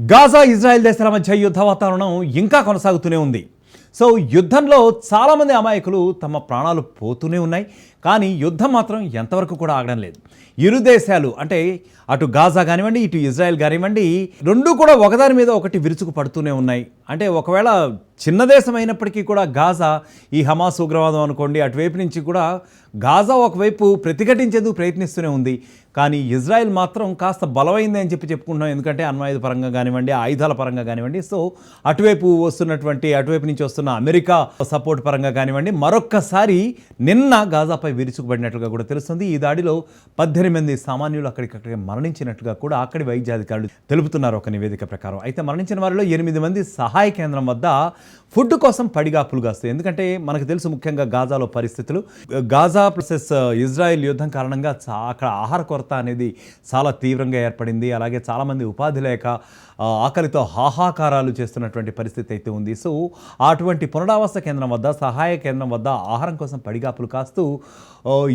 Gaza Israel దేశాల మధ్య యుద్ధ వాతావరణం ఇంకా కొనసాగుతూనే ఉంది. సో యుద్ధంలో చాలామంది అమాయకులు తమ ప్రాణాలు పోతూనే ఉన్నాయి. కానీ యుద్ధం మాత్రం ఎంతవరకు కూడా ఆగడం లేదు. ఇరు దేశాలు అంటే అటు గాజా కానివ్వండి ఇటు ఇజ్రాయెల్ కానివ్వండి రెండు కూడా ఒకదాని మీద ఒకటి విరుచుకు పడుతూనే ఉన్నాయి. అంటే ఒకవేళ చిన్న దేశం అయినప్పటికీ కూడా గాజా ఈ హమాస్ ఉగ్రవాదం అనుకోండి అటువైపు నుంచి కూడా గాజా ఒకవైపు ప్రతిఘటించేందుకు ప్రయత్నిస్తూనే ఉంది. కానీ ఇజ్రాయెల్ మాత్రం కాస్త బలమైంది అని చెప్పి చెప్పుకుంటున్నాం. ఎందుకంటే అణ్వాయుధ పరంగా కానివ్వండి ఆయుధాల పరంగా కానివ్వండి సో అటువైపు వస్తున్నటువంటి అటువైపు నుంచి వస్తున్న అమెరికా సపోర్ట్ పరంగా కానివ్వండి మరొక్కసారి నిన్న గాజాపై విరుచుకుపడినట్లుగా కూడా తెలుస్తుంది. ఈ దాడిలో పద్దెనిమిది మంది సామాన్యులు అక్కడికక్కడికి మరణించినట్లుగా కూడా అక్కడి వైద్యాధికారులు తెలుపుతున్నారు ఒక నివేదిక ప్రకారం. అయితే మరణించిన వారిలో ఎనిమిది మంది సహాయ కేంద్రం వద్ద ఫుడ్ కోసం పడిగాపులు కాస్తాయి. ఎందుకంటే మనకు తెలుసు ముఖ్యంగా గాజాలో పరిస్థితులు. గాజా ప్రసెస్ ఇజ్రాయెల్ యుద్ధం కారణంగా అక్కడ ఆహార కొరత అనేది చాలా తీవ్రంగా ఏర్పడింది. అలాగే చాలామంది ఉపాధి లేక ఆకలితో హాహాకారాలు చేస్తున్నటువంటి పరిస్థితి అయితే ఉంది. సో అటువంటి పునరావాస కేంద్రం వద్ద సహాయ కేంద్రం వద్ద ఆహారం కోసం పడిగాపులు కాస్తూ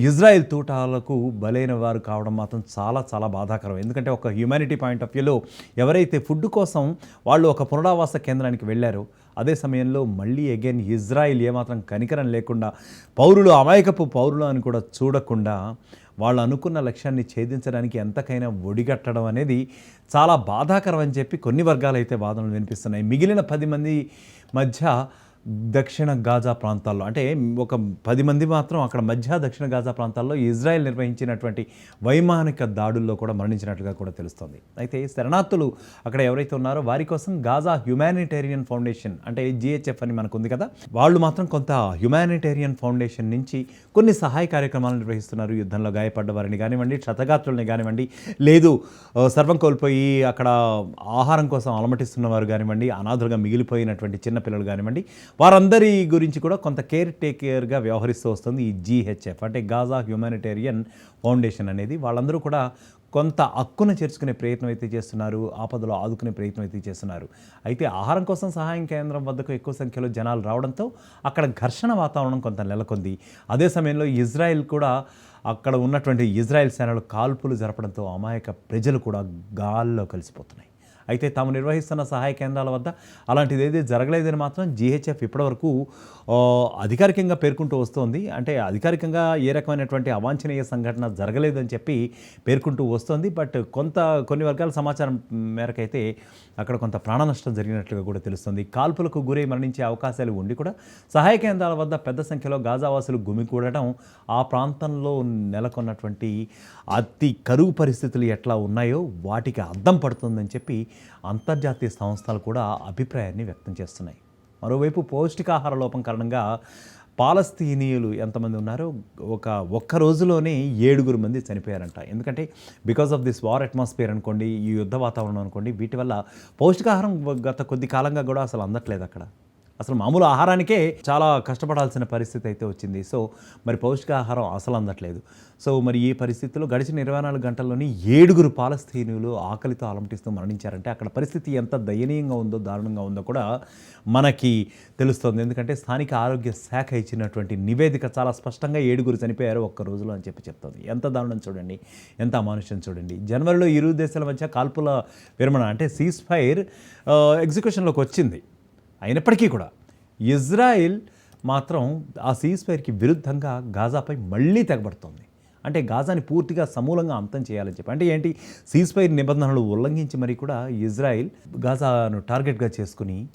ఇజ్రాయెల్ తూటాలకు బలైన వారు కావడం మాత్రం చాలా చాలా బాధాకరం. ఎందుకంటే ఒక హ్యుమానిటీ పాయింట్ ఆఫ్ వ్యూలో ఎవరైతే ఫుడ్ కోసం వాళ్ళు ఒక పునరావాస కేంద్రానికి వెళ్ళారో అదే సమయంలో మళ్ళీ అగైన్ ఇజ్రాయిల్ ఏమాత్రం కనికరం లేకుండా పౌరులు అమాయకపు పౌరులు అని కూడా చూడకుండా వాళ్ళు అనుకున్న లక్ష్యాన్ని ఛేదించడానికి ఎంతకైనా ఒడిగట్టడం అనేది చాలా బాధాకరం అని చెప్పి కొన్ని వర్గాలు అయితే వాదనలు వినిపిస్తున్నాయి. మిగిలిన పది మంది మధ్య దక్షిణ గాజా ప్రాంతాల్లో అంటే ఒక పది మంది మాత్రం అక్కడ మధ్య దక్షిణ గాజా ప్రాంతాల్లో ఇజ్రాయెల్ నిర్వహించినటువంటి వైమానిక దాడుల్లో కూడా మరణించినట్లుగా కూడా తెలుస్తోంది. అయితే శరణార్థులు అక్కడ ఎవరైతే ఉన్నారో వారి కోసం గాజా హ్యుమానిటేరియన్ ఫౌండేషన్ అంటే జిహెచ్ఎఫ్ అని మనకు ఉంది కదా వాళ్ళు మాత్రం కొంత హ్యుమానిటేరియన్ ఫౌండేషన్ నుంచి కొన్ని సహాయ కార్యక్రమాలు నిర్వహిస్తున్నారు. యుద్ధంలో గాయపడ్డ వారిని కానివ్వండి క్షతగాత్రుల్ని కానివ్వండి లేదు సర్వం కోల్పోయి అక్కడ ఆహారం కోసం అలమటిస్తున్న వారు కానివ్వండి అనాథులుగా మిగిలిపోయినటువంటి చిన్నపిల్లలు కానివ్వండి వారందరి గురించి కూడా కొంత కేర్ టేకర్గా వ్యవహరిస్తూ వస్తుంది ఈ జీహెచ్ఎఫ్. అంటే గాజా హ్యూమానిటేరియన్ ఫౌండేషన్ అనేది వాళ్ళందరూ కూడా కొంత హక్కును చేర్చుకునే ప్రయత్నం అయితే చేస్తున్నారు ఆపదలో ఆదుకునే ప్రయత్నం అయితే చేస్తున్నారు. అయితే ఆహారం కోసం సహాయం కేంద్రం వద్దకు ఎక్కువ సంఖ్యలో జనాలు రావడంతో అక్కడ ఘర్షణ వాతావరణం కొంత నెలకొంది. అదే సమయంలో ఇజ్రాయెల్ కూడా అక్కడ ఉన్నటువంటి ఇజ్రాయెల్ సేనలు కాల్పులు జరపడంతో అమాయక ప్రజలు కూడా గాల్లో కలిసిపోతున్నాయి. అయితే తాము నిర్వహిస్తున్న సహాయ కేంద్రాల వద్ద అలాంటిది ఏది జరగలేదని మాత్రం జీహెచ్ఎఫ్ ఇప్పటివరకు అధికారికంగా పేర్కొంటూ వస్తోంది. అంటే అధికారికంగా ఏ రకమైనటువంటి అవాంఛనీయ సంఘటన జరగలేదని చెప్పి పేర్కొంటూ వస్తోంది. బట్ కొంత కొన్ని వర్గాల సమాచారం మేరకైతే అక్కడ కొంత ప్రాణ నష్టం జరిగినట్లుగా కూడా తెలుస్తుంది. కాల్పులకు గురై మరణించే అవకాశాలు ఉండి కూడా సహాయ కేంద్రాల వద్ద పెద్ద సంఖ్యలో గాజావాసులు గుమికూడటం ఆ ప్రాంతంలో నెలకొన్నటువంటి అతి కరువు పరిస్థితులు ఎట్లా ఉన్నాయో వాటికి అద్దం పడుతుందని చెప్పి అంతర్జాతీయ సంస్థలు కూడా అభిప్రాయాన్ని వ్యక్తం చేస్తున్నాయి. మరోవైపు పౌష్టికాహార లోపం కారణంగా పాలస్తీనీయులు ఎంతమంది ఉన్నారో ఒక ఒక్క రోజులోనే ఏడుగురు మంది చనిపోయారంట. ఎందుకంటే because of this war atmosphere అనుకోండి ఈ యుద్ధ వాతావరణం అనుకోండి వీటి వల్ల పౌష్టికాహారం గత కొద్ది కాలంగా కూడా అసలు అందట్లేదు అక్కడ. అసలు మామూలు ఆహారానికే చాలా కష్టపడాల్సిన పరిస్థితి అయితే వచ్చింది. సో మరి పౌష్టికాహారం అసలు అందట్లేదు. సో మరి ఈ పరిస్థితుల్లో గడిచిన ఇరవై నాలుగు గంటల్లోనే ఏడుగురు పాలస్తీనులు ఆకలితో అలమటిస్తూ మరణించారంటే అక్కడ పరిస్థితి ఎంత దయనీయంగా ఉందో దారుణంగా ఉందో కూడా మనకి తెలుస్తుంది. ఎందుకంటే స్థానిక ఆరోగ్య శాఖ ఇచ్చినటువంటి నివేదిక చాలా స్పష్టంగా ఏడుగురు చనిపోయారు ఒక్క రోజులో అని చెప్పి చెప్తుంది. ఎంత దారుణం చూడండి ఎంత అమానుష్యం చూడండి. జనవరిలో ఇరు దేశాల మధ్య కాల్పుల విరమణ అంటే సీజ్ ఫైర్ ఎగ్జిక్యూషన్లోకి వచ్చింది. అయినప్పటికీ కూడా ఇజ్రాయిల్ మాత్రం ఆ సీజ్ ఫైర్కి విరుద్ధంగా గాజాపై మళ్ళీ తెగబడుతోంది. అంటే గాజాని పూర్తిగా సమూలంగా అంతం చేయాలని చెప్పి. అంటే ఏంటి? సీజ్ ఫైర్ నిబంధనలు ఉల్లంఘించి మరి కూడా ఇజ్రాయిల్ గాజాను టార్గెట్గా చేసుకుని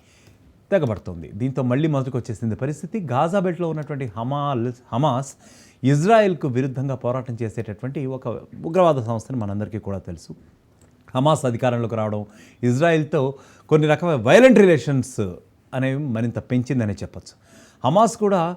తెగబడుతోంది. దీంతో మళ్ళీ మొదటికి వచ్చేసింది పరిస్థితి. గాజా బెల్ట్లో ఉన్నటువంటి హమాల్ హమాస్ ఇజ్రాయెల్కు విరుద్ధంగా పోరాటం చేసేటటువంటి ఒక ఉగ్రవాద సంస్థని మనందరికీ కూడా తెలుసు. హమాస్ అధికారంలోకి రావడం ఇజ్రాయెల్తో కొన్ని రకమైన వైలెంట్ రిలేషన్స్ అనేవి మరింత పెంచిందనే చెప్పొచ్చు. హమాస్ కూడా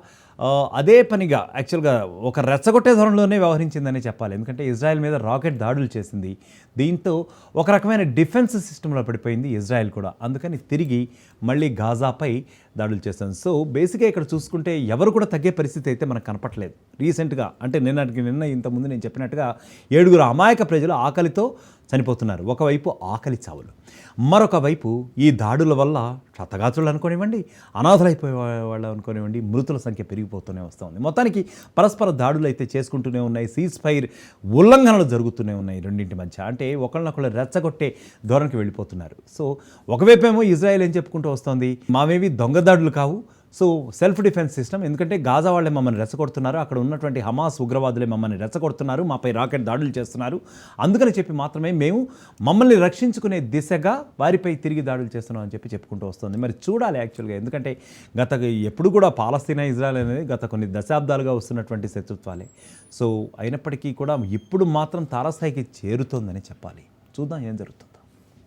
అదే పనిగా యాక్చువల్గా ఒక రెచ్చగొట్టే ధోరణిలోనే వ్యవహరించిందని చెప్పాలి. ఎందుకంటే ఇజ్రాయెల్ మీద రాకెట్ దాడులు చేసింది. దీంతో ఒక రకమైన డిఫెన్స్ సిస్టంలో పడిపోయింది ఇజ్రాయెల్ కూడా. అందుకని తిరిగి మళ్ళీ గాజాపై దాడులు చేస్తుంది సో బేసిక్గా ఇక్కడ చూసుకుంటే ఎవరు కూడా తగ్గే పరిస్థితి అయితే మనకు కనపట్లేదు రీసెంట్గా అంటే నిన్నటికి నిన్న ఇంతకుముందు నేను చెప్పినట్టుగా ఏడుగురు అమాయక ప్రజలు ఆకలితో చనిపోతున్నారు. ఒకవైపు ఆకలి చావులు. మరొక వైపు ఈ దాడుల వల్ల క్షతగాత్రులు అనుకోనివ్వండి అనాథలైపోయే వాళ్ళు అనుకోనివ్వండి మృతుల సంఖ్య పెరిగిపోతూనే వస్తుంది మొత్తానికి పరస్పర దాడులు అయితే చేసుకుంటూనే ఉన్నాయి. సీజ్ ఫైర్ ఉల్లంఘనలు జరుగుతూనే ఉన్నాయి రెండింటి మధ్య. అంటే ఒకళ్ళనొకళ్ళు రెచ్చగొట్టే ధోరణికి వెళ్ళిపోతున్నారు. సో ఒకవైపేమో ఇజ్రాయెల్ ఏం చెప్పుకుంటూ వస్తుంది? మావేవి దొంగ దాడులు కావు సో సెల్ఫ్ డిఫెన్స్ సిస్టమ్ ఎందుకంటే గాజా వాళ్ళే మమ్మల్ని రెచ్చగొడుతున్నారు అక్కడ ఉన్నటువంటి హమాస్ ఉగ్రవాదులే మమ్మల్ని రెచ్చగొడుతున్నారు మాపై రాకెట్ దాడులు చేస్తున్నారు. అందుకని చెప్పి మాత్రమే మేము మమ్మల్ని రక్షించుకునే దిశగా వారిపై తిరిగి దాడులు చేస్తున్నాం అని చెప్పి చెప్పుకుంటూ వస్తుంది. మరి చూడాలి యాక్చువల్గా ఎందుకంటే గత ఎప్పుడు కూడా పాలస్తీనా ఇజ్రాయల్ అనేది గత కొన్ని దశాబ్దాలుగా వస్తున్నటువంటి శత్రుత్వాలే. సో అయినప్పటికీ కూడా ఇప్పుడు మాత్రం తారస్థాయికి చేరుతోందని చెప్పాలి. చూద్దాం ఏం జరుగుతుంది.